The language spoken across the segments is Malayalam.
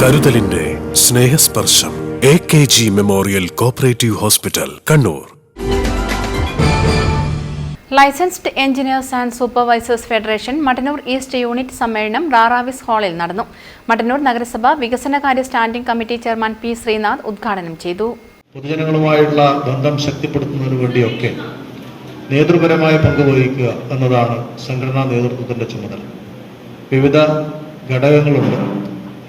കരുതലിന്റെ Snehasparsham A K G memorial cooperative hospital Kannur. Licensed engineers and supervisors federation Mattannur east unit സമ്മേളനം റാറാവിസ് ഹാളിൽ നടന്നു. മട്ടന്നൂർ നഗരസഭ വികസനകാര്യ standing committee chairman P Sreenath ഉദ്ഘാടനം ചെയ്തു. പൊതുജനങ്ങളുമായുള്ള ബന്ധം ശക്തിപ്പെടുത്തുന്നതിന് വേണ്ടിയൊക്കെ നേതൃപരമായ പങ്ക് വഹിക്കുക എന്നതാണ് സംഘടനാ നേതൃത്വത്തിന്റെ ചുമതല. വിവിധ ഘടകങ്ങളുണ്ട്.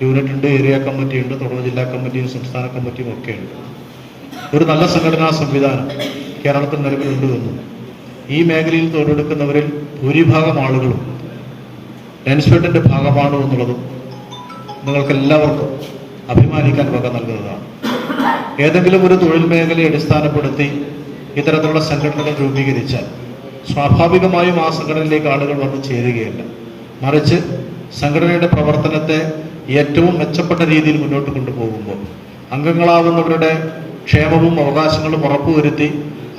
യൂണിറ്റ് ഉണ്ട് ഏരിയ കമ്മിറ്റി ഉണ്ട് തുടർന്ന് ജില്ലാ കമ്മിറ്റിയും സംസ്ഥാന കമ്മിറ്റിയും ഒക്കെ ഉണ്ട്. ഒരു നല്ല സംഘടനാ സംവിധാനം കേരളത്തിൽ നിലവിലുണ്ട് എന്നും. ഈ മേഖലയിൽ തൊഴിലെടുക്കുന്നവരിൽ ഭൂരിഭാഗം ആളുകളും ടെൻസ്ഫെഡിന്റെ ഭാഗമാണ് എന്നുള്ളതും നിങ്ങൾക്ക് എല്ലാവർക്കും അഭിമാനിക്കാൻ വക നൽകുന്നതാണ്. ഏതെങ്കിലും ഒരു തൊഴിൽ മേഖലയെ അടിസ്ഥാനപ്പെടുത്തി ഇത്തരത്തിലുള്ള സംഘടനകൾ രൂപീകരിച്ചാൽ സ്വാഭാവികമായും ആ സംഘടനയിലേക്ക് ആളുകൾ വന്നു ചേരുകയല്ല. മറിച്ച് സംഘടനയുടെ പ്രവർത്തനത്തെ ഏറ്റവും മെച്ചപ്പെട്ട രീതിയിൽ മുന്നോട്ട് കൊണ്ടുപോകുമ്പോൾ അംഗങ്ങളാവുന്നവരുടെ ക്ഷേമവും അവകാശങ്ങളും ഉറപ്പുവരുത്തി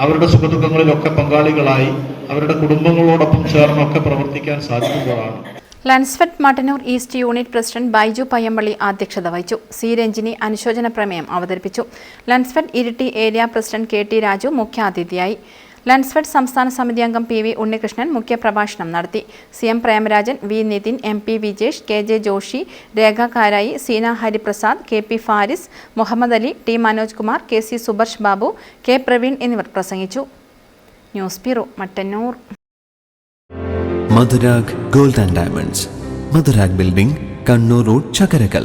അവരുടെ സുഖദുഃഖങ്ങളിലൊക്കെ പങ്കാളികളായി അവരുടെ കുടുംബങ്ങളോടൊപ്പം ചേർന്നൊക്കെ പ്രവർത്തിക്കാൻ സാധിക്കുമ്പോഴാണ്. Lensfed Mattannur east unit president Baiju Payyampally അധ്യക്ഷത വഹിച്ചു. സി രഞ്ജിനി അനുശോചന പ്രമേയം അവതരിപ്പിച്ചു. Lensfed Iritty area president K T Raju മുഖ്യാതിഥിയായി. ലൻസ്ഫെഡ് സംസ്ഥാന സമിതി അംഗം പി വി ഉണ്ണികൃഷ്ണൻ മുഖ്യപ്രഭാഷണം നടത്തി. C M Premarajan V Nithin M P Vijesh K J Joshy Rekha Karayi Seena Hariprasad K P Faris Muhammad Ali T Manoj Kumar K C Subarsh Babu K Praveen എന്നിവർ പ്രസംഗിച്ചു. News bureau Mattannur. Madhurag gold and diamonds. Madhurag building Kannur road Chakkarakkal.